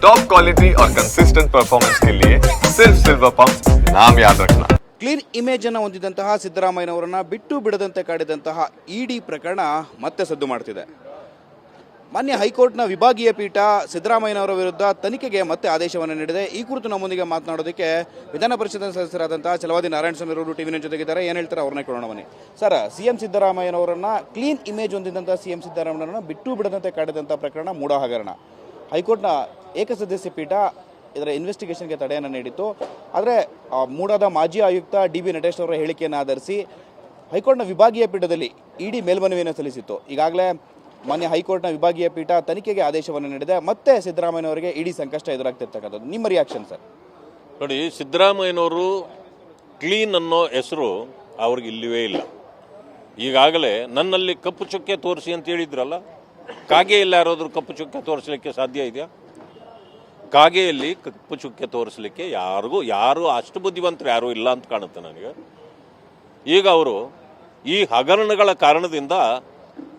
Top quality और consistent performance के लिए सिर्फ सिल्वर पंप नाम याद रखना ಕ್ಲೀನ್ ಇಮೇಜ್ ಅನ್ನು ಹೊಂದಿದಂತಹ ಸಿದ್ದರಾಮಯ್ಯನವರನ್ನ ಬಿಟ್ಟು ಬಿಡದಂತೆ ಕಾಡಿದಂತಹ ಇಡಿ ಪ್ರಕರಣ ಮತ್ತೆ ಸದ್ದು ಮಾಡ್ತಿದೆ ಮಾನ್ಯ ಹೈಕೋರ್ಟ್ನ ವಿಭಾಗೀಯ ಪೀಠ ಸಿದ್ದರಾಮಯ್ಯನವರ ವಿರುದ್ಧ ತನಿಖೆಗೆ ಮತ್ತೆ ಆದೇಶವನ್ನು ನೀಡಿದೆ ಈ ಕುರಿತು ನಮ್ಮೊಂದಿಗೆ ಮಾತನಾಡೋದಕ್ಕೆ ವಿಧಾನ ಪರಿಷತ್ ಸದಸ್ಯರಾದಂತಹ ಚಲವಾದಿ ನಾರಾಯಣಸ್ವಾಮಿ ಅವರು ಟಿವಿನ ಜೊತೆಗಿದ್ದಾರೆ ಏನು ಹೇಳ್ತಾರೆ ಅವ್ರನ್ನೇ ಕೇಳೋಣ ಬನ್ನಿ ಸರ್ ಸಿ ಎಂ ಸಿದ್ದರಾಮಯ್ಯನವರನ್ನ ಕ್ಲೀನ್ ಇಮೇಜ್ ಹೊಂದಿದಂತಹ ಸಿ ಎಂ ಸಿದ್ದರಾಮಯ್ಯನವರನ್ನ ಬಿಟ್ಟು ಬಿಡದಂತೆ ಕಾಡಿದಂಥ ಪ್ರಕರಣ ಮೂಡ ಹಗರಣ ಹೈಕೋರ್ಟ್ನ ಏಕಸದಸ್ಯ ಪೀಠ ಇದರ ಇನ್ವೆಸ್ಟಿಗೇಷನ್ಗೆ ತಡೆಯನ್ನು ನೀಡಿತ್ತು. ಆದರೆ ಮೂಡಾದ ಮಾಜಿ ಆಯುಕ್ತ ಡಿ ಬಿ ನಟೇಶ್ ಅವರ ಹೇಳಿಕೆಯನ್ನು ಆಧರಿಸಿ ಹೈಕೋರ್ಟ್ನ ವಿಭಾಗೀಯ ಪೀಠದಲ್ಲಿ ಇಡಿ ಮೇಲ್ಮನವಿಯನ್ನು ಸಲ್ಲಿಸಿತ್ತು. ಈಗಾಗಲೇ ಮಾನ್ಯ ಹೈಕೋರ್ಟ್ನ ವಿಭಾಗೀಯ ಪೀಠ ತನಿಖೆಗೆ ಆದೇಶವನ್ನು ನೀಡಿದೆ. ಮತ್ತೆ ಸಿದ್ದರಾಮಯ್ಯನವರಿಗೆ ಇಡಿ ಸಂಕಷ್ಟ ಎದುರಾಗ್ತಿರ್ತಕ್ಕಂಥದ್ದು. ನಿಮ್ಮ ರಿಯಾಕ್ಷನ್ ಸರ್ ನೋಡಿ, ಸಿದ್ದರಾಮಯ್ಯನವರು ಕ್ಲೀನ್ ಅನ್ನೋ ಹೆಸರು ಅವ್ರಿಗೆ ಇಲ್ಲವೇ ಇಲ್ಲ. ಈಗಾಗಲೇ ನನ್ನಲ್ಲಿ ಕಪ್ಪು ಚುಕ್ಕೆ ತೋರಿಸಿ ಅಂತ ಹೇಳಿದ್ರಲ್ಲ ಕಾಗೆಯಲ್ಲಿ ಯಾರಾದರೂ ಕಪ್ಪು ಚುಕ್ಕೆ ತೋರಿಸಲಿಕ್ಕೆ ಸಾಧ್ಯ ಇದೆಯಾ? ಕಾಗೆಯಲ್ಲಿ ಕಪ್ಪು ಚುಕ್ಕೆ ತೋರಿಸಲಿಕ್ಕೆ ಯಾರಿಗೂ, ಯಾರು ಅಷ್ಟು ಬುದ್ಧಿವಂತರು, ಯಾರೂ ಇಲ್ಲ ಅಂತ ಕಾಣುತ್ತೆ ನನಗೆ. ಈಗ ಅವರು ಈ ಹಗರಣಗಳ ಕಾರಣದಿಂದ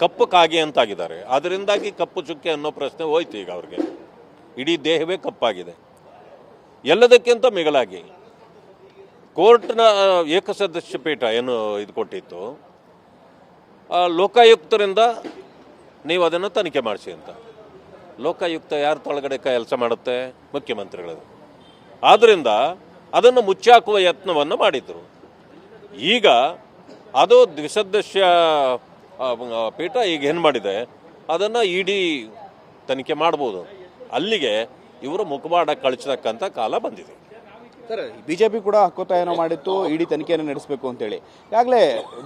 ಕಪ್ಪು ಕಾಗೆ ಅಂತಾಗಿದ್ದಾರೆ. ಅದರಿಂದಾಗಿ ಕಪ್ಪು ಚುಕ್ಕೆ ಅನ್ನೋ ಪ್ರಶ್ನೆ ಹೋಯ್ತು ಈಗ ಅವ್ರಿಗೆ. ಇಡೀ ದೇಹವೇ ಕಪ್ಪಾಗಿದೆ. ಎಲ್ಲದಕ್ಕಿಂತ ಮಿಗಿಲಾಗಿ ಕೋರ್ಟ್ನ ಏಕಸದಸ್ಯ ಪೀಠ ಏನು ಇದು ಕೊಟ್ಟಿತ್ತು ಲೋಕಾಯುಕ್ತರಿಂದ ನೀವು ಅದನ್ನು ತನಿಖೆ ಮಾಡಿಸಿ ಅಂತ. ಲೋಕಾಯುಕ್ತ ಯಾರ ತೊಳಗಡೆ ಕೆಲಸ ಮಾಡುತ್ತೆ? ಮುಖ್ಯಮಂತ್ರಿಗಳದು ಆದ್ದರಿಂದ ಅದನ್ನು ಮುಚ್ಚಾಕುವ ಯತ್ನವನ್ನು ಮಾಡಿದರು. ಈಗ ಅದು ದ್ವಿಸದಸ್ಯ ಪೀಠ ಈಗ ಏನು ಮಾಡಿದೆ? ಅದನ್ನು ಇಡಿ ತನಿಖೆ ಮಾಡ್ಬೋದು. ಅಲ್ಲಿಗೆ ಇವರು ಮುಖವಾಡ ಕಳಿಸತಕ್ಕಂಥ ಕಾಲ ಬಂದಿದೆ. ಸರ್, ಬಿಜೆಪಿ ಕೂಡ ಹಕ್ಕೊತ್ತಾಯನ ಮಾಡಿತ್ತು, ಇಡಿ ತನಿಖೆಯನ್ನು ನಡೆಸಬೇಕು ಅಂತೇಳಿ. ಈಗಾಗಲೇ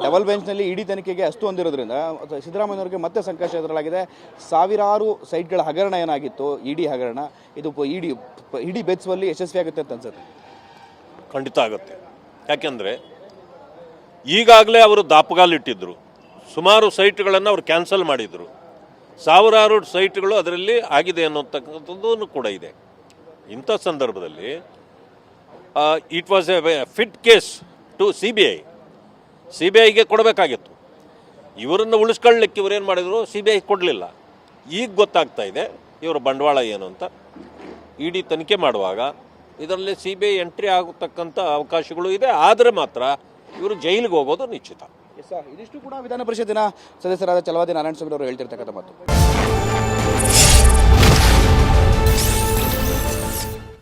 ಡಬಲ್ ಬೆಂಚ್ನಲ್ಲಿ ಇಡಿ ತನಿಖೆಗೆ ಅಷ್ಟು ಹೊಂದಿರೋದ್ರಿಂದ ಸಿದ್ದರಾಮಯ್ಯನವರಿಗೆ ಮತ್ತೆ ಸಂಕಷ್ಟ ಎದುರಾಗಿದೆ ಸಾವಿರಾರು ಸೈಟ್ಗಳ ಹಗರಣ ಏನಾಗಿತ್ತು ಇಡಿ ಹಗರಣ? ಇದು ಇಡಿ ಇಡಿ ಬೆಚ್ಚುವಲ್ಲಿ ಯಶಸ್ವಿ ಆಗುತ್ತೆ ಅಂತ ಅನ್ಸುತ್ತೆ. ಖಂಡಿತ ಆಗುತ್ತೆ. ಯಾಕೆಂದರೆ ಈಗಾಗಲೇ ಅವರು ದಾಪುಗಾಲಿಟ್ಟಿದ್ದರು ಸುಮಾರು ಸೈಟ್ಗಳನ್ನು ಅವರು ಕ್ಯಾನ್ಸಲ್ ಮಾಡಿದರು. ಸಾವಿರಾರು ಸೈಟ್ಗಳು ಅದರಲ್ಲಿ ಆಗಿದೆ ಅನ್ನೋತಕ್ಕಂಥದ್ದು ಕೂಡ ಇದೆ. ಇಂಥ ಸಂದರ್ಭದಲ್ಲಿ it was a fit case to C B I C B ಐಗೆ ಕೊಡಬೇಕಾಗಿತ್ತು. ಇವರನ್ನು ಉಳಿಸ್ಕೊಳ್ಳಿಕ್ಕೆ ಇವರೇನು ಮಾಡಿದರು? ಸಿ ಬಿ ಐ ಕೊಡಲಿಲ್ಲ. ಈಗ ಗೊತ್ತಾಗ್ತಾ ಇದೆ, ಇವರ ಬಂಡವಾಳ ಏನು ಅಂತ. ಇಡಿ ತನಿಖೆ ಮಾಡುವಾಗ ಇದರಲ್ಲಿ ಸಿ ಬಿ ಐ ಎಂಟ್ರಿ ಆಗತಕ್ಕಂಥ ಅವಕಾಶಗಳು ಇದೆ, ಆದರೆ ಮಾತ್ರ ಇವರು ಜೈಲಿಗೆ ಹೋಗೋದು ನಿಶ್ಚಿತ. ಸರ್ ಇದಿಷ್ಟು ಕೂಡ ವಿಧಾನ ಪರಿಷತ್ತಿನ ಸದಸ್ಯರಾದ ಚಲವಾದಿ ನಾರಾಯಣಸ್ವಾಮಿ ಅವರು ಹೇಳ್ತಿರ್ತಕ್ಕಂಥ ಮಾತು.